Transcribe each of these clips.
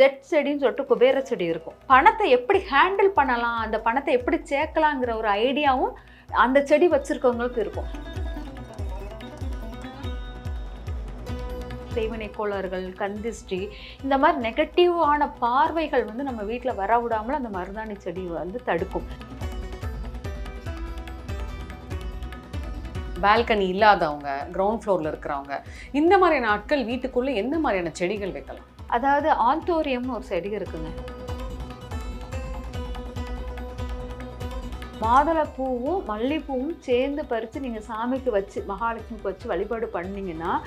Jet செடின்னு சொல்லிட்டு குபேர செடி இருக்கும். பணத்தை எப்படி ஹேண்டில் பண்ணலாம்? அந்த பணத்தை எப்படி சேர்க்கலாங்கிற ஒரு ஐடியாவும் அந்த செடி வச்சிருக்கவங்களுக்கு இருக்கும். செய்வினை கோளாறுகள் கந்திஷ்டி இந்த மாதிரி நெகட்டிவான பார்வைகள் வந்து நம்ம வீட்டில் வர விடாமல் அந்த மருதாணி செடி வந்து தடுக்கும். பால்கனி இல்லாதவங்க கிரவுண்ட் ஃப்ளோரில் இருக்கிறவங்க இந்த மாதிரியான ஆட்கள் வீட்டுக்குள்ளே எந்த மாதிரியான செடிகள் வைக்கலாம்? அதாவது ஆந்தோரியம்னு ஒரு செடி இருக்குங்க. மாதுளைப்பூவும் மல்லிப்பூவும் சேர்ந்து பறித்து நீங்கள் சாமிக்கு வச்சு மகாலட்சுமிக்கு வச்சு வழிபாடு பண்ணீங்கன்னா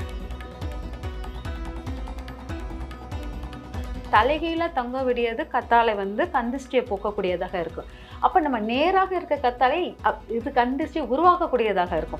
தலைகீழ தங்க விடியது கத்தாழை வந்து கந்திஷ்டியை போக்கக்கூடியதாக இருக்கும். அப்போ நம்ம நேராக இருக்க கத்தாழை அப்- இது கந்திஷ்டியை உருவாக்கக்கூடியதாக இருக்கும்.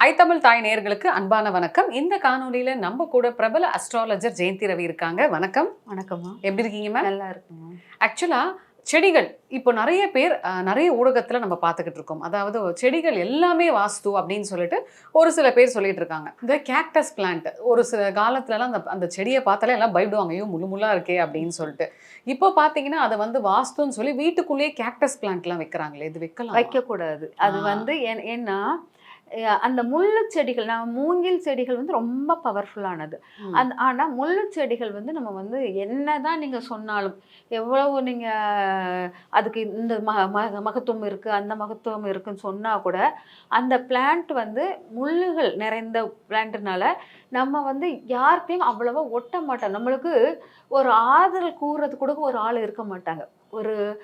ஐ தமிழ் தாய் நேயர்களுக்கு அன்பான வணக்கம். இந்த காணொலியில நம்ம கூட பிரபல அஸ்ட்ராலஜர் ஜெயந்தி ரவி இருக்காங்க. வணக்கம். வணக்கம்மா. எப்படி இருக்கீங்க மேம் நல்லா இருக்குங்க ஆக்சுவலா செடிகள் இப்போ நிறைய பேர் நிறைய ஊடகத்துல நம்ம பார்த்துக்கிட்டு இருக்கோம். அதாவது செடிகள் எல்லாமே வாஸ்து அப்படின்னு சொல்லிட்டு ஒரு சில பேர் சொல்லிட்டு இருக்காங்க. இந்த கேக்டஸ் பிளான்ட் ஒரு சில காலத்துலலாம் அந்த அந்த செடியை பார்த்தாலே எல்லாம் பயப்படுவாங்க. ஐயோ முழு முள்ளா இருக்கே அப்படின்னு சொல்லிட்டு. இப்போ பார்த்தீங்கன்னா அதை வந்து வாஸ்துன்னு சொல்லி வீட்டுக்குள்ளேயே கேக்டஸ் பிளான்ட்லாம் வைக்கிறாங்களே இது வைக்கலாம்? வைக்கக்கூடாது. அது. வந்து ஏன்- ஏன்னா அந்த முள்ளு செடிகள் நான் மூங்கில் செடிகள் வந்து ரொம்ப பவர்ஃபுல்லானது. அந்த ஆனால் முள்ளு செடிகள் வந்து நம்ம வந்து என்னதான் நீங்கள் சொன்னாலும் எவ்வளவு நீங்கள் அதுக்கு இந்த மக மக- மகத்துவம் இருக்குது அந்த மகத்துவம் இருக்குன்னு சொன்னால் கூட அந்த பிளான்ட் வந்து முள்ளுகள் நிறைந்த பிளான்ட்னால நம்ம வந்து யார்கிட்டையும் அவ்வளவா ஒட்ட மாட்டோம். நம்மளுக்கு ஒரு ஆதரவு கூறுறது கூட ஒரு ஆள் இருக்க மாட்டாங்க. ஒரு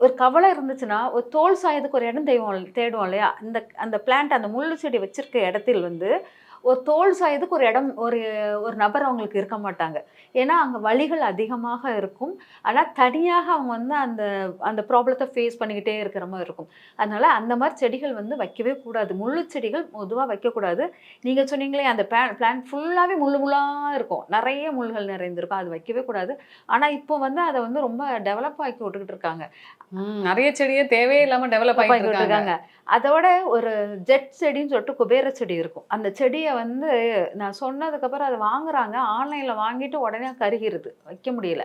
ஒரு கவலை இருந்துச்சுன்னா ஒரு தோல் சாயத்துக்கு ஒரு இடம் தேவோம் தேடுவோம் இல்லையா? அந்த அந்த பிளான்ட் அந்த முள்ளு செடி வச்சிருக்க இடத்தில் வந்து ஒரு தோல் சாயதுக்கு ஒரு இடம் ஒரு ஒரு நபர் அவங்களுக்கு இருக்க மாட்டாங்க. ஏன்னா அங்கே வலிகள் அதிகமாக இருக்கும். ஆனால் தனியாக அவங்க வந்து அந்த அந்த ப்ராப்ளத்தை ஃபேஸ் பண்ணிக்கிட்டே இருக்கிற மாதிரி இருக்கும். அதனால அந்த மாதிரி செடிகள் வந்து வைக்கவே கூடாது. முள்ளு செடிகள் பொதுவாக வைக்கக்கூடாது நீங்கள் சொன்னீங்களே அந்த பிளான் பிளான்ட் ஃபுல்லாகவே முள்ளு முள்ளாக இருக்கும். நிறைய முள்கள் நிறைந்திருக்கும். அது வைக்கவே கூடாது. ஆனால் இப்போ வந்து அதை வந்து ரொம்ப டெவலப் ஆக்கி விட்டுக்கிட்டு இருக்காங்க. நிறைய செடியே தேவையே இல்லாம டெவலப் ஆகிட்டு இருக்காங்க. அதோட ஒரு ஜெட் செடின்னு சொல்லிட்டு குபேர செடி இருக்கும். அந்த செடியை வந்து நான் சொன்னதுக்கப்புறம் அதை வாங்குறாங்க. ஆன்லைனில் வாங்கிட்டு உடனே கருகிருது. வைக்க முடியல.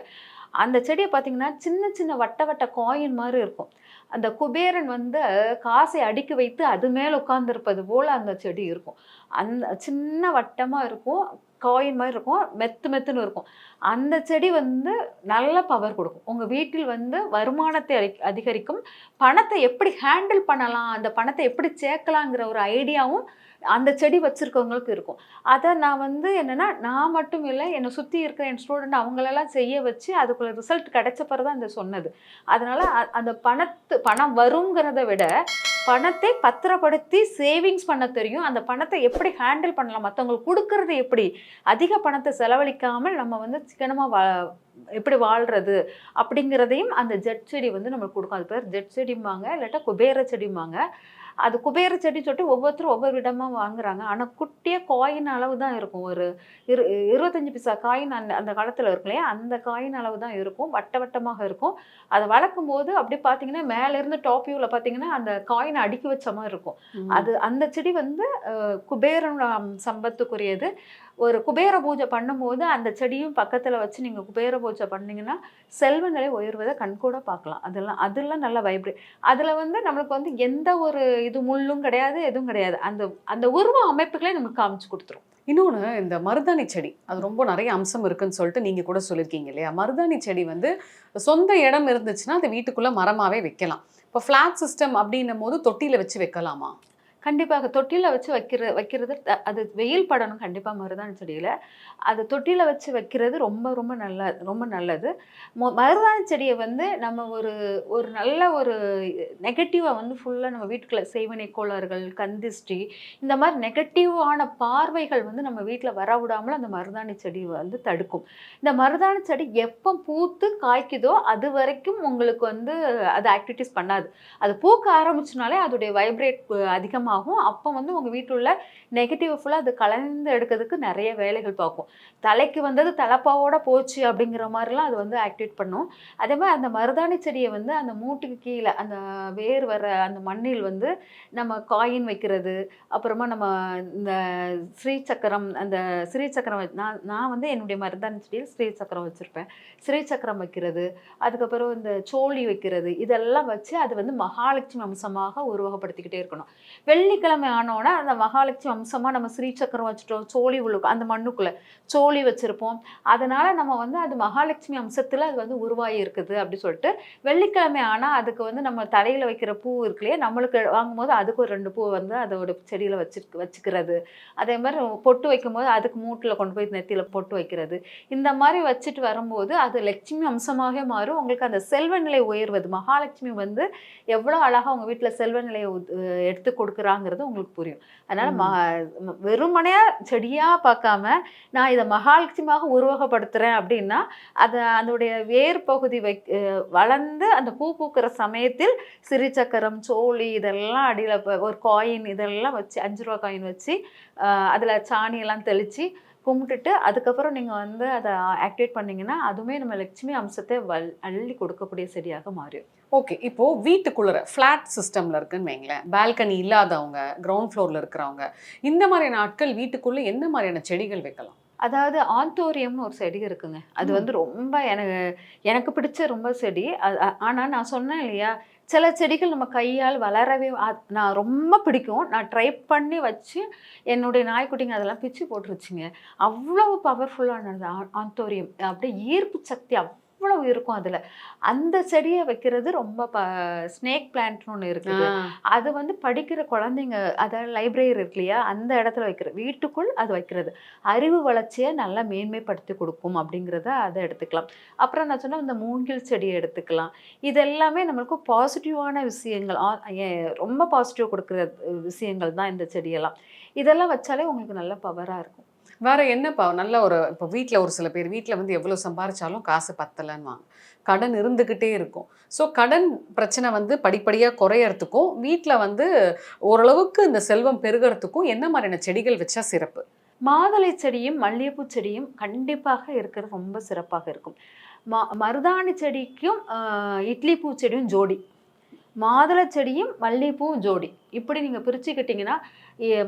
அந்த செடியை பார்த்தீங்கன்னா சின்ன சின்ன வட்ட வட்ட காயின் மாதிரி இருக்கும். அந்த குபேரன் வந்து காசை அடுக்கி வைத்து அது மேலே உட்கார்ந்திருப்பது போல் அந்த செடி இருக்கும். அந்த சின்ன வட்டமாக இருக்கும். காயின் மாதிரி இருக்கும். மெத்து மெத்துன்னு இருக்கும். அந்த செடி வந்து நல்ல பவர் கொடுக்கும். உங்கள் வீட்டில் வந்து வருமானத்தை அதி- அதிகரிக்கும். பணத்தை எப்படி ஹேண்டில் பண்ணலாம்? அந்த பணத்தை எப்படி சேர்க்கலாங்கிற ஒரு ஐடியாவும் அந்த செடி வச்சுருக்கவங்களுக்கு இருக்கும். அதை நான் வந்து என்னென்னா நான் மட்டும் இல்லை என்னை சுற்றி இருக்கிற என் ஸ்டூடெண்ட் அவங்களெல்லாம் செய்ய வச்சு அதுக்குள்ள ரிசல்ட் கிடைச்ச பிறகு தான் அந்த சொன்னது. அதனால் அந்த பணத்து பணம் வருங்கிறத விட பணத்தை பத்திரப்படுத்தி சேவிங்ஸ் பண்ண தெரியும். அந்த பணத்தை எப்படி ஹேண்டில் பண்ணலாம்? மற்றவங்களுக்கு கொடுக்கறது எப்படி? அதிக பணத்தை செலவழிக்காமல் நம்ம வந்து சிக்கனமாக வா எப்படி வாழ்கிறது அப்படிங்கிறதையும் அந்த ஜெட் செடி வந்து நம்மளுக்கு கொடுக்கும். அது பேர் ஜெட் செடிம்பாங்க இல்லாட்டா குபேர செடிம்பாங்க. அது குபேர செடி சொல்லிட்டு ஒவ்வொருத்தரும் ஒவ்வொரு விதமாக வாங்குறாங்க. ஆனால் குட்டியாக காயின் அளவு தான் இருக்கும். ஒரு இரு இருபத்தஞ்சி பிசா காயின் அந்த அந்த காலத்தில் இருக்கும் இல்லையா? அந்த காயின் அளவு தான் இருக்கும். வட்ட வட்டமாக இருக்கும். அதை வளர்க்கும் போது அப்படி பார்த்தீங்கன்னா மேலேருந்து டாப் வியூவில் பார்த்தீங்கன்னா அந்த காயினை அடுக்கி வச்ச மாதிரி இருக்கும். அது அந்த செடி வந்து ஆம், சம்பத்துக்குரியது. ஒரு குபேர பூஜை பண்ணும்போது அந்த செடியும் பக்கத்தில் வச்சு நீங்கள் குபேர பூஜை பண்ணிங்கன்னா செல்வ நிலை உயர்வதை கண்கூட பார்க்கலாம். அதெல்லாம் அதெல்லாம் நல்ல வைப்ரேட் அதில் வந்து நம்மளுக்கு வந்து எந்த ஒரு இது முள்ளும் கிடையாது எதுவும் கிடையாது. அந்த அந்த உருவ அமைப்புகளே நமக்கு காமிச்சு கொடுத்துரும். இன்னொன்று இந்த மருதாணி செடி. அது ரொம்ப நிறைய அம்சம் இருக்குன்னு சொல்லிட்டு நீங்கள் கூட சொல்லியிருக்கீங்க இல்லையா? மருதாணி செடி வந்து சொந்த இடம் இருந்துச்சுன்னா அது வீட்டுக்குள்ளே மரமாகவே வைக்கலாம். இப்போ ஃப்ளாட் சிஸ்டம் அப்படின்னும் போது தொட்டியில் வச்சு வைக்கலாமா? கண்டிப்பாக தொட்டியில் வச்சு வைக்கிற வைக்கிறது த- அது வெயில் படணும் கண்டிப்பாக மருதாணி செடியில். அது தொட்டில வச்சு வைக்கிறது ரொம்ப ரொம்ப நல்ல ரொம்ப நல்லது. மொ- மருதாணி செடியை வந்து நம்ம ஒரு ஒரு நல்ல ஒரு நெகட்டிவாக வந்து ஃபுல்லாக நம்ம வீட்டுக்குள்ளே செய்வனை கோளாறுகள் கந்திஷ்டி இந்த மாதிரி நெகட்டிவான பார்வைகள் வந்து நம்ம வீட்டில் வர விடாமல் அந்த மருதாணி செடி வந்து தடுக்கும். இந்த மருதாணி செடி எப்போ பூத்து காய்க்குதோ அது வரைக்கும் உங்களுக்கு வந்து அது ஆக்டிவிட்டிஸ் பண்ணாது. அது பூக்க ஆரம்பிச்சுனாலே அதோடைய வைப்ரேட் அதிகமாக அதிகமாகும். அப்போ வந்து உங்கள் வீட்டில் உள்ள நெகட்டிவ் ஃபுல்லாக அது கலந்து எடுக்கிறதுக்கு நிறைய வேலைகள் பார்க்கும். தலைக்கு வந்தது தலைப்பாவோட போச்சு அப்படிங்கிற மாதிரிலாம் அது வந்து ஆக்டிவேட் பண்ணும். அதே மாதிரி அந்த மருதாணி செடியை வந்து அந்த மூட்டுக்கு கீழே அந்த வேர் வர அந்த மண்ணில் வந்து நம்ம காயின் வைக்கிறது அப்புறமா நம்ம இந்த ஸ்ரீ சக்கரம் அந்த ஸ்ரீ சக்கரம் நான் நான் வந்து என்னுடைய மருதாணி செடியில் ஸ்ரீ சக்கரம் வச்சுருப்பேன். ஸ்ரீ சக்கரம் வைக்கிறது அதுக்கப்புறம் இந்த சோழி வைக்கிறது இதெல்லாம் வச்சு அது வந்து மகாலட்சுமி அம்சமாக உருவகப்படுத்திக்கிட்டே இருக்கணும். வெள்ளிக்கிழமை ஆனோடனே அந்த மகாலட்சுமி அம்சமாக நம்ம ஸ்ரீ சக்கரம் வச்சுட்டோம் சோழி உள்ளுக்கு அந்த மண்ணுக்குள்ளே சோழி வச்சுருப்போம். அதனால் நம்ம வந்து அது மகாலட்சுமி அம்சத்தில் அது வந்து உருவாகி இருக்குது அப்படி சொல்லிட்டு வெள்ளிக்கிழமை ஆனால் அதுக்கு வந்து நம்ம தலையில் வைக்கிற பூ இருக்கு இல்லையா நம்மளுக்கு வாங்கும்போது அதுக்கு ஒரு ரெண்டு பூ வந்து அதோட செடியில் வச்சு வச்சுக்கிறது. அதே மாதிரி பொட்டு வைக்கும்போது அதுக்கு மூட்டில் கொண்டு போய் நெத்தியில் பொட்டு வைக்கிறது. இந்த மாதிரி வச்சுட்டு வரும்போது அது லட்சுமி அம்சமாகவே மாறும். உங்களுக்கு அந்த செல்வ நிலை உயர்வது மகாலட்சுமி வந்து எவ்வளோ அழகாக உங்கள் வீட்டில் செல்வ நிலையை எடுத்து கொடுக்குறா கொடுக்குறாங்கிறது உங்களுக்கு புரியும். அதனால் ம. வெறுமனையாக செடியாக பார்க்காம நான் இதை மகாலட்சுமியாக உருவகப்படுத்துகிறேன் அப்படின்னா அதை அதனுடைய வேர் பகுதி வை வளர்ந்து அந்த பூ பூக்கிற சமயத்தில் சிறிச்சக்கரம் சோழி இதெல்லாம் அடியில் ஒரு காயின் இதெல்லாம் வச்சு அஞ்சு ரூபா காயின் வச்சு அதில் சாணியெல்லாம் தெளித்து கும்பிட்டுட்டு அதுக்கப்புறம் நீங்கள் வந்து அதை ஆக்டிவேட் பண்ணீங்கன்னா அதுவுமே நம்ம லட்சுமி அம்சத்தை வல் அள்ளி கொடுக்கக்கூடிய செடியாக மாறிடும் ஓகே இப்போ வீட்டுக்குள்ளற ஃப்ளாட் சிஸ்டம்ல இருக்குன்னு வைங்களேன். பால்கனி இல்லாதவங்க கிரவுண்ட் ஃப்ளோர்ல இருக்கிறவங்க இந்த மாதிரியான ஆட்கள் வீட்டுக்குள்ள என்ன மாதிரியான செடிகள் வைக்கலாம்? அதாவது ஆந்தோரியம்னு ஒரு செடி இருக்குங்க. அது. வந்து ரொம்ப எனக்கு எனக்கு பிடிச்ச ரொம்ப செடி. அது அ- ஆனா நான் சொன்னேன் இல்லையா சில செடிகள் நம்ம கையால் வளரவே நான் ரொம்ப பிடிக்கும். நான் ட்ரை பண்ணி வச்சு என்னுடைய நாய்க்குட்டிங்க அதெல்லாம் பிச்சு போட்டுருச்சுங்க. அவ்வளவு பவர்ஃபுல்லானது ஆந்தோரியம் அப்படியே ஈர்ப்பு சக்தி அவ்வளவு இருக்கும் அதுல? அந்த செடியை வைக்கிறது ரொம்ப ப ஸ்னேக் பிளான்ட்னு ஒன்று இருக்குது. அது வந்து படிக்கிற குழந்தைங்க அதாவது லைப்ரரி இருக்கு இல்லையா? அந்த இடத்துல வைக்கிறது. வீட்டுக்குள் அது வைக்கிறது. அறிவு வளர்ச்சியை நல்லா மேன்மைப்படுத்தி கொடுக்கும் அப்படிங்கிறத அதை எடுத்துக்கலாம். அப்புறம் நான் சொன்ன இந்த மூங்கில் செடியை எடுத்துக்கலாம். இது எல்லாமே நம்மளுக்கு பாசிட்டிவான விஷயங்கள். ரொம்ப பாசிட்டிவ் கொடுக்குற விஷயங்கள் தான் இந்த செடியெல்லாம். இதெல்லாம் வச்சாலே உங்களுக்கு நல்ல பவராக இருக்கும். வேற என்னப்பா? நல்ல ஒரு இப்போ வீட்டில் ஒரு சில பேர் வீட்டில் வந்து எவ்வளோ சம்பாரிச்சாலும் காசு பத்தலைன்னுவாங்க. கடன் இருந்துக்கிட்டே இருக்கும். ஸோ கடன் பிரச்சனை வந்து படிப்படியாக குறையறதுக்கும் வீட்டில் வந்து ஓரளவுக்கு இந்த செல்வம் பெருகிறதுக்கும் என்ன மாதிரியான செடிகள் வச்சா சிறப்பு? மாதுளை செடியும் மல்லிகைப்பூ செடியும் கண்டிப்பாக இருக்கிறது ரொம்ப சிறப்பாக இருக்கும். மா மருதாணி செடிக்கும் இட்லி பூ செடியும் ஜோடி. மாதுளை செடியும் மல்லிகைப்பூவும் ஜோடி. இப்படி நீங்கள் பிரிச்சுக்கிட்டிங்கன்னா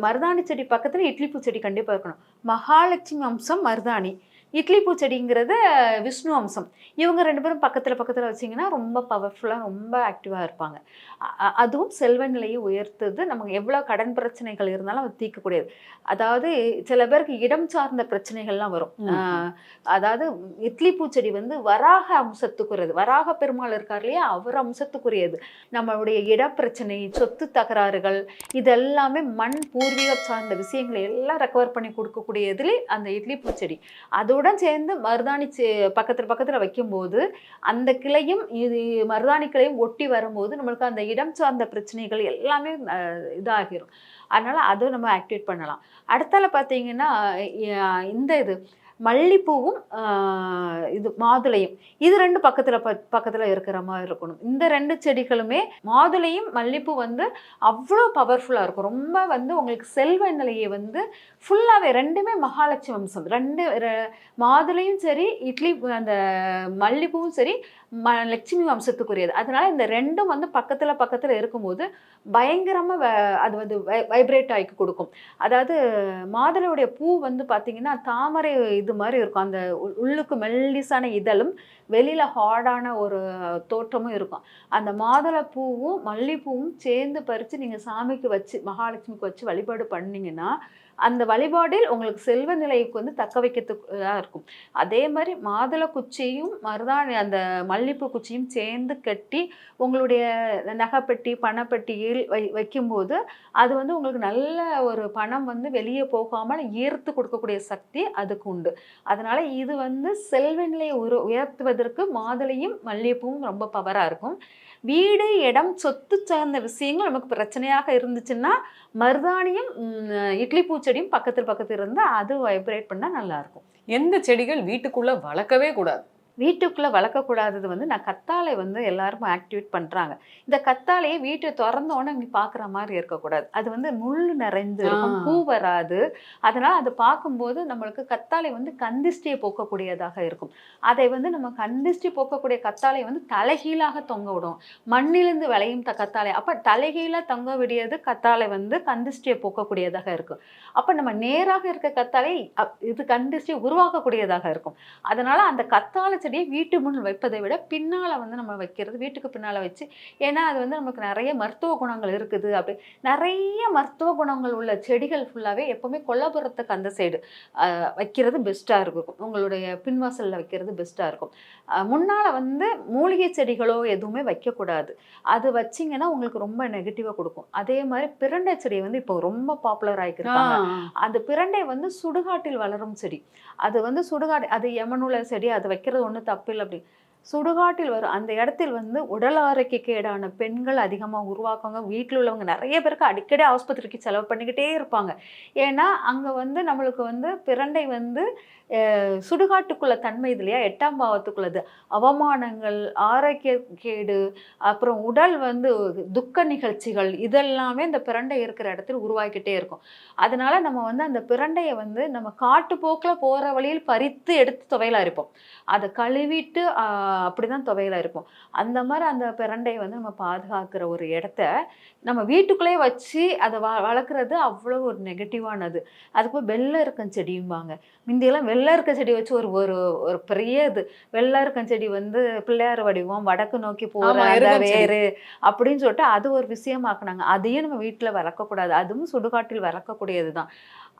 மருதாணி செடி பக்கத்தில் இட்லி பூ செடி கண்டிப்பாக இருக்கணும். மகாலட்சுமி அம்சம் மருதாணி. இட்லி பூ செடிங்கிறது அஹ், விஷ்ணு அம்சம். இவங்க ரெண்டு பேரும் பக்கத்தில் பக்கத்தில் வச்சிங்கன்னா ரொம்ப பவர்ஃபுல்லாக ரொம்ப ஆக்டிவாக இருப்பாங்க. அதுவும் செல்வ நிலையை உயர்த்துது. நமக்கு எவ்வளோ கடன் பிரச்சனைகள் இருந்தாலும் அது தீர்க்கக்கூடியது. அதாவது சில பேருக்கு இடம் சார்ந்த பிரச்சனைகள்லாம் வரும். அதாவது இட்லி பூச்செடி வந்து வராக அம்சத்துக்குரியது. வராக பெருமாள் இருக்கார் இல்லையா? அவர் அம்சத்துக்குரியது. நம்மளுடைய இடப்பிரச்சனை சொத்து தகராறுகள் இதெல்லாமே மண் பூர்வீக சார்ந்த விஷயங்களை எல்லாம் ரெக்கவர் பண்ணி கொடுக்கக்கூடியதுல அந்த இட்லி பூச்செடி. அதோட சேர்ந்து மருதாணி பக்கத்தில் பக்கத்தில் வைக்கும்போது அந்த கிளையும் இது மருதாணி கிளையும் ஒட்டி வரும்போது நம்மளுக்கு அந்த இடம் சார்ந்த பிரச்சனைகள் எல்லாமே இதாகிடும் இதாகிரும். அதுவும் நம்ம ஆக்டிவேட் பண்ணலாம். அடுத்தால பார்த்தீங்கன்னா இந்த இது மல்லிப்பூவும் இது மாதுளையும். இது ரெண்டு பக்கத்தில் ப பக்கத்தில் இருக்கிற மாதிரி இருக்கணும். இந்த ரெண்டு செடிகளுமே மாதுளையும் மல்லிப்பூ வந்து அவ்வளோ பவர்ஃபுல்லாக இருக்கும். ரொம்ப வந்து உங்களுக்கு செல்வ நிலையை வந்து ஃபுல்லாகவே ரெண்டுமே மகாலட்சுமி வம்சம். ரெண்டு மாதுளையும் சரி இட்லி அந்த மல்லிப்பூவும் சரி ம லட்சுமி வம்சத்துக்குரியது. அதனால இந்த ரெண்டும் வந்து பக்கத்தில் பக்கத்தில் இருக்கும்போது பயங்கரமாக அது வந்து வைப்ரேட் ஆகி கொடுக்கும். அதாவது மாதுளையுடைய பூ வந்து பார்த்திங்கன்னா தாமரை இது மாதிரி இருக்கும். அந்த உள்ளுக்கு மெல்லிசான இதழும் வெளியில் ஹார்டான ஒரு தோற்றமும் இருக்கும். அந்த மாதுளை பூவும் மல்லிப்பூவும் சேர்ந்து பறித்து நீங்கள் சாமிக்கு வச்சு மகாலட்சுமிக்கு வச்சு வழிபாடு பண்ணீங்கன்னா அந்த வழிபாடில் உங்களுக்கு செல்வ நிலைக்கு வந்து தக்க வைக்கிறதுக்கு இருக்கும். அதே மாதிரி மாதுளை குச்சியும் மருதாணி அந்த மல்லிப்பூ குச்சியும் சேர்ந்து கட்டி உங்களுடைய நகைப்பெட்டி பணப்பெட்டியில் வை வைக்கும்போது அது வந்து உங்களுக்கு நல்ல ஒரு பணம் வந்து வெளியே போகாமல் ஈர்த்து கொடுக்கக்கூடிய சக்தி அதுக்கு உண்டு. அதனால் இது வந்து செல்வ நிலையை உரு உயர்த்துவதற்கு மாதுளையும் மல்லிகைப்பூவும் ரொம்ப பவராக இருக்கும். வீடு இடம் சொத்து சார்ந்த விஷயங்கள் நமக்கு பிரச்சனையாக இருந்துச்சுன்னா மருதாணியும் இட்லி பூச்சி பூச்செடியும் பக்கத்தில் பக்கத்தில் இருந்தால் அது வைப்ரேட் பண்ணால் நல்லாயிருக்கும் எந்த செடிகள் வீட்டுக்குள்ளே வளர்க்கவே கூடாது. வீட்டுக்குள்ளே வளர்க்கக்கூடாதது வந்து நான் கத்தாழை வந்து எல்லாருக்கும் ஆக்டிவேட் பண்ணுறாங்க இந்த கத்தாழையை வீட்டை திறந்த உடனே நீ பார்க்குற மாதிரி இருக்கக்கூடாது. அது வந்து முள் நிறைந்து இருக்கும். பூ வராது. அதனால் அது பார்க்கும்போது நம்மளுக்கு கத்தாழை வந்து கந்திஷ்டியை போக்கக்கூடியதாக இருக்கும். அதை வந்து நம்ம கந்திஷ்டி போக்கக்கூடிய கத்தாழை வந்து தலைகீழாக தொங்க விடும். மண்ணிலிருந்து விளையும் த கத்தாழை. அப்போ தலைகீழாக தொங்க விடியது கத்தாழை வந்து கந்திஷ்டியை போக்கக்கூடியதாக இருக்கும். அப்போ நம்ம நேராக இருக்க கத்தாழை இது கந்திஷ்டியை உருவாக்கக்கூடியதாக இருக்கும். அதனால அந்த கத்தாழை செடியை வீட்டு முன் வைப்பதை விட பின்னால வந்து நம்ம வைக்கிறது வீட்டுக்கு பின்னால வச்சு ஏன்னா அது வந்து நமக்கு நிறைய மருத்துவ குணங்கள் இருக்குது அப்படி. நிறைய மருத்துவ குணங்கள் உள்ள செடிகள் ஃபுல்லாகவே எப்பவுமே கொல்லப்புறத்துக்கு அந்த சைடு வைக்கிறது பெஸ்ட்டாக இருக்கும். உங்களுடைய பின்வாசலில் வைக்கிறது பெஸ்ட்டாக இருக்கும். முன்னால வந்து மூலிகை செடிகளோ எதுவுமே வைக்கக்கூடாது. அது வச்சிங்கன்னா உங்களுக்கு ரொம்ப நெகட்டிவாக கொடுக்கும். அதே மாதிரி பிரண்டை செடி வந்து இப்போ ரொம்ப பாப்புலர் ஆகிக்கிறாங்க அந்த பிரண்டை வந்து சுடுகாட்டில் வளரும் செடி. அது வந்து சுடுகாடு அது யமனுள்ள செடி அது வைக்கிறது ஒன்றும் தப்பில்லை அப்படி. சுடுகாட்டில் வரும் அந்த இடத்தில் வந்து உடல் ஆரோக்கியக்கேடான பெண்கள் அதிகமாக உருவாக்குவாங்க. வீட்டில் உள்ளவங்க நிறைய பேருக்கு அடிக்கடி ஆஸ்பத்திரிக்கு செலவு பண்ணிக்கிட்டே இருப்பாங்க. ஏன்னா அங்கே வந்து நம்மளுக்கு வந்து பிரண்டை வந்து சுடுகாட்டுக்குள்ள தன்மை இது இல்லையா? எட்டாம் பாவத்துக்குள்ளது அவமானங்கள் ஆரோக்கிய கேடு அப்புறம் உடல் வந்து துக்க நிகழ்ச்சிகள் இதெல்லாமே இந்த பிரண்டை இருக்கிற இடத்துல உருவாக்கிட்டே இருக்கும். அதனால நம்ம வந்து அந்த பிரண்டையை வந்து நம்ம காட்டுப்போக்கில் போகிற வழியில் பறித்து எடுத்து துவையலாக இருப்போம். அதை கழுவிட்டு அப்படி தான் துவையலாக இருப்போம். அந்த மாதிரி அந்த பிரண்டையை வந்து நம்ம பாதுகாக்கிற ஒரு இடத்த நம்ம வீட்டுக்குள்ளேயே வச்சு அதை வ வளர்க்குறது அவ்வளோ ஒரு நெகட்டிவானது அதுக்கு வெள்ளம் வெள்ளை செடியும்பாங்க. முந்தியெல்லாம் வெள்ளை இருக்க செடி வச்சு ஒரு ஒரு ஒரு பெரிய இது. வெள்ளை இருக்கம் செடி வந்து பிள்ளையார் வடிவம் வடக்கு நோக்கி போகிற அந்த. வேறு அப்படின்னு சொல்லிட்டு அது ஒரு விஷயமாக்குனாங்க. அதையும் நம்ம வீட்டில் வளர்க்கக்கூடாது. அதுவும் சுடுகாட்டில் வளர்க்கக்கூடியது தான்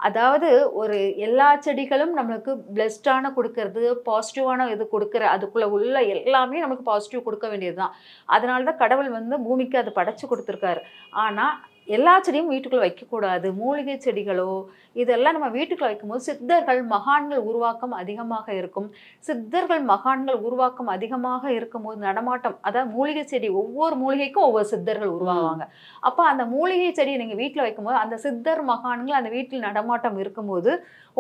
அதாவது ஒரு எல்லா செடிகளும் நம்மளுக்கு பிளெஸ்டான கொடுக்கறது பாசிட்டிவான இது கொடுக்குற அதுக்குள்ள உள்ள எல்லாமே நமக்கு பாசிட்டிவ் கொடுக்க வேண்டியது தான் அதனால தான் கடவுள் வந்து பூமிக்கு அது படைச்சு கொடுத்துருக்காரு. ஆனால் எல்லா செடியும் வீட்டுக்குள்ள வைக்கக்கூடாது. மூலிகை செடிகளோ இதெல்லாம் நம்ம வீட்டுக்குள்ள வைக்கும்போது சித்தர்கள் மகான்கள் உருவாக்கம் அதிகமாக இருக்கும். சித்தர்கள் மகான்கள் உருவாக்கம் அதிகமாக இருக்கும்போது நடமாட்டம் அதாவது மூலிகை செடி ஒவ்வொரு மூலிகைக்கும் ஒவ்வொரு சித்தர்கள் உருவாவாங்க. அப்போ அந்த மூலிகை செடியை நீங்கள் வீட்டில் வைக்கும்போது அந்த சித்தர் மகான்கள் அந்த வீட்டில் நடமாட்டம் இருக்கும்போது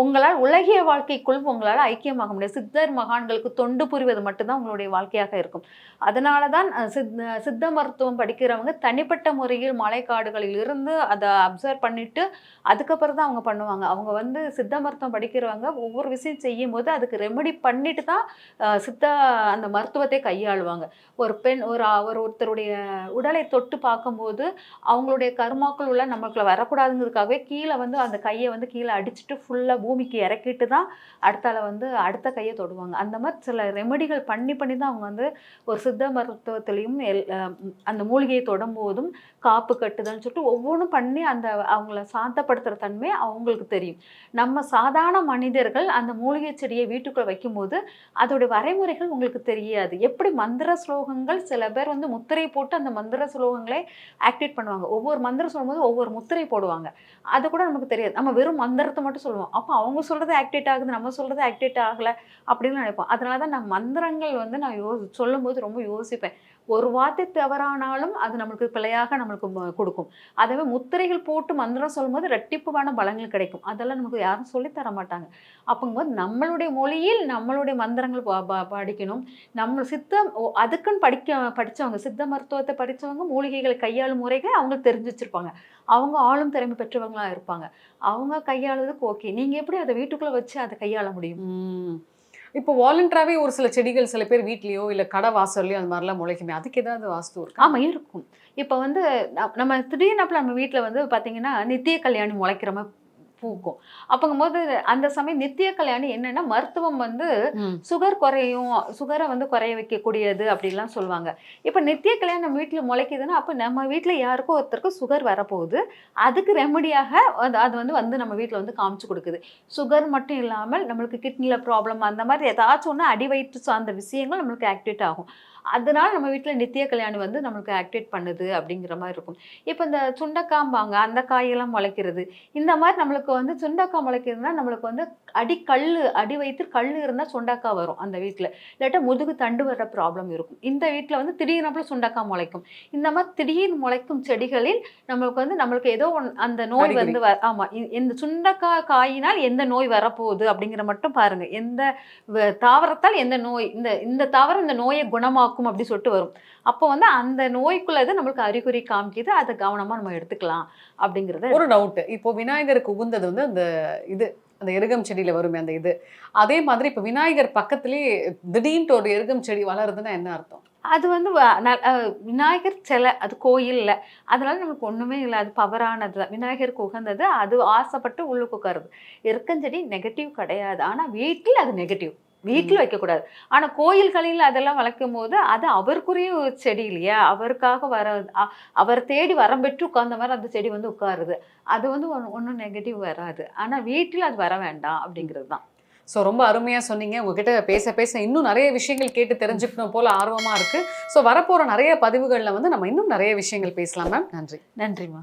உங்களால் உலகிய வாழ்க்கைக்குள் உங்களால் ஐக்கியமாக முடியாது சித்தர் மகான்களுக்கு தொண்டு புரிவது மட்டும்தான் உங்களுடைய வாழ்க்கையாக இருக்கும். அதனால தான் சித் சித்த மருத்துவம் படிக்கிறவங்க தனிப்பட்ட முறையில் மலைக்காடுகளில் இருந்து அதை அப்சர்வ் பண்ணிட்டு அதுக்கப்புறம் தான் அவங்க பண்ணுவாங்க. அவங்க வந்து சித்த மருத்துவம் படிக்கிறவங்க ஒவ்வொரு விஷயம் செய்யும் போது அதுக்கு ரெமெடி பண்ணிட்டு தான் சித்த அந்த மருத்துவத்தை கையாளுவாங்க. ஒரு பெண் ஒரு ஒரு ஒருத்தருடைய உடலை தொட்டு பார்க்கும்போது அவங்களுடைய கர்மாக்கள் உள்ள நமக்குள்ள வரக்கூடாதுங்கிறதுக்காகவே கீழே வந்து அந்த கையை வந்து கீழே அடிச்சுட்டு ஃபுல்லாக பூமிக்கு இறக்கிட்டு தான் அடுத்தால வந்து அடுத்த கையை தொடுவாங்க. அந்த மாதிரி சில ரெமெடிகள் பண்ணி பண்ணி தான் அவங்க வந்து ஒரு சித்த மருத்துவத்திலையும் எல் அந்த மூலிகையை தொடும்போதும் காப்பு கட்டுதல்னு சொல்லிட்டு ஒவ்வொன்றும் பண்ணி அந்த அவங்கள சாந்தப்படுத்துகிற தன்மை அவங்களுக்கு தெரியும். நம்ம சாதாரண மனிதர்கள் அந்த மூலிகை செடியை வீட்டுக்குள்ளே வைக்கும்போது அதோடைய வரைமுறைகள் உங்களுக்கு தெரியாது. எப்படி மந்திர ஸ்லோகங்கள் சில பேர் வந்து முத்திரை போட்டு அந்த மந்திர ஸ்லோகங்களை ஆக்டிவேட் பண்ணுவாங்க. ஒவ்வொரு மந்திரம் சொல்லும்போது ஒவ்வொரு முத்திரை போடுவாங்க. அது கூட நமக்கு தெரியாது. நம்ம வெறும் மந்திரத்தை மட்டும் சொல்லுவோம். அப்போ அவங்க சொல்கிறது ஆக்டிவேட் ஆகுது நம்ம சொல்கிறது ஆக்டிவேட் ஆகலை அப்படின்னு நினைப்போம். அதனால தான் நான் மந்திரங்கள் வந்து நான் யோ சொல்லும்போது ரொம்ப யோசிப்பேன். ஒரு வார்த்தை தவறானாலும் அது நம்மளுக்கு பிழையாக நம்மளுக்கு கொடுக்கும். அதே முத்திரைகள் போட்டு மந்திரம் சொல்லும்போது ரெட்டிப்புவான பலங்கள் கிடைக்கும். அதெல்லாம் நமக்கு யாரும் சொல்லி தர மாட்டாங்க. அப்போங்கும்போது நம்மளுடைய மொழியில் நம்மளுடைய மந்திரங்கள் படிக்கணும். நம்ம சித்தம் ஓ, அதுக்குன்னு படிக்க படிச்சவங்க சித்த மருத்துவத்தை படித்தவங்க மூலிகைகளை கையாளும் முறைகள் அவங்களுக்கு தெரிஞ்சு வச்சுருப்பாங்க. அவங்க ஆளும் திறமை பெற்றவங்களாக இருப்பாங்க. அவங்க கையாளுறதுக்கு ஓகே. நீங்கள் எப்படி அதை வீட்டுக்குள்ளே வச்சு அதை கையாள முடியும்? இப்போ வாலண்டராகவே ஒரு சில செடிகள் சில பேர் வீட்லேயோ இல்லை கடை வாசல்லையோ அந்த மாதிரிலாம் முளைக்குமே. அதுக்கு ஏதாவது வாஸ்து இருக்கா? ஆமாம் இருக்கும். இப்போ வந்து நம்ம திடீர்னு நம்ம வீட்டில் வந்து பார்த்தீங்கன்னா நித்திய கல்யாணி முளைக்கிற மாதிரி பூக்கும். அப்போங்கும்போது அந்த சமயம் நித்திய கல்யாணி என்னன்னா மருத்துவம் வந்து. சுகர் குறையும் சுகரை வந்து குறைய வைக்கக்கூடியது அப்படிலாம் சொல்லுவாங்க இப்போ நித்திய கல்யாணம் நம்ம வீட்டில் முளைக்குதுன்னா அப்போ நம்ம வீட்டில் யாருக்கோ ஒருத்தருக்கு சுகர் வரப்போகுது. அதுக்கு ரெமடியாக அது அது வந்து வந்து நம்ம வீட்டில் வந்து காமிச்சு கொடுக்குது. சுகர் மட்டும் இல்லாமல் நம்மளுக்கு கிட்னியில் ப்ராப்ளம் அந்த மாதிரி ஏதாச்சும் ஒன்று அடி வயிற்று சார்ந்த விஷயங்கள் நம்மளுக்கு ஆக்டிவேட் ஆகும். அதனால நம்ம வீட்டில் நித்திய கல்யாணி வந்து நம்மளுக்கு ஆக்டிவேட் பண்ணுது அப்படிங்கிற மாதிரி இருக்கும். இப்போ இந்த சுண்டக்காம்பாங்க அந்த காயெல்லாம் முளைக்கிறது இந்த மாதிரி நம்மளுக்கு வந்து சுண்டக்காய் முளைக்கிறதுனா நம்மளுக்கு வந்து அடி கல் அடி வைத்து கல் இருந்தால் சுண்டக்காய் வரும் அந்த வீட்டில் இல்லாட்டா முதுகு தண்டு வர ப்ராப்ளம் இருக்கும். இந்த வீட்டில் வந்து திடீர்னு சுண்டக்காய் முளைக்கும். இந்த மாதிரி திடீர்னு முளைக்கும் செடிகளில் நம்மளுக்கு வந்து நம்மளுக்கு ஏதோ ஒன் அந்த நோய். வந்து வ- ஆமா இ- இந்த சுண்டக்காய் காயினால் எந்த நோய் வரப்போகுது அப்படிங்கிற மட்டும் பாருங்க. எந்த தாவரத்தால் எந்த நோய் இந்த இந்த தாவரம் இந்த நோயை குணமாக்கும். அப்படி சொல்லிட்டு வரும். அப்போ வந்து அந்த நோய்க்குள்ளது நம்மளுக்கு அறிகுறி காமிக்குது. அதை கவனமா நம்ம எடுத்துக்கலாம் அப்படிங்கிறத ஒரு டவுட் இப்போ விநாயகருக்கு உகந்தது வந்து அந்த இது அந்த எருகம் செடியில வருமே அந்த இது. அதே மாதிரி இப்போ விநாயகர் பக்கத்துலயே திடீர்னு ஒரு எருகம் செடி வளருதுன்னா என்ன அர்த்தம்? அது வந்து விநாயகர் சிலை அது கோயில்ல. அதனால நமக்கு ஒண்ணுமே இல்லை. அது பவரானது தான். விநாயகருக்கு உகந்தது அது ஆசைப்பட்டு உள்ளுக்கு உட்காருது. எருக்கஞ்செடி நெகட்டிவ் கிடையாது. ஆனா வீட்டில் அது நெகட்டிவ் வீட்டில் வைக்கக்கூடாது. ஆனா கோயில்களில் அதெல்லாம் வளர்க்கும் போது அது அவருக்குரிய ஒரு செடி இல்லையா? அவருக்காக வர அவர் தேடி வரம் பெற்று உட்கார்ந்த மாதிரி அந்த செடி வந்து உட்காருது. அது வந்து ஒன்றும் நெகட்டிவ் வராது. ஆனா வீட்டில் அது வர வேண்டாம் அப்படிங்கிறது தான். ஸோ ரொம்ப அருமையா சொன்னீங்க. உங்ககிட்ட பேச பேச இன்னும் நிறைய விஷயங்கள் கேட்டு தெரிஞ்சுக்கணும் போல ஆர்வமா இருக்கு. ஸோ வரப்போற நிறைய பதிவுகள்ல வந்து நம்ம இன்னும் நிறைய விஷயங்கள் பேசலாம் மேம். நன்றி. நன்றிம்மா.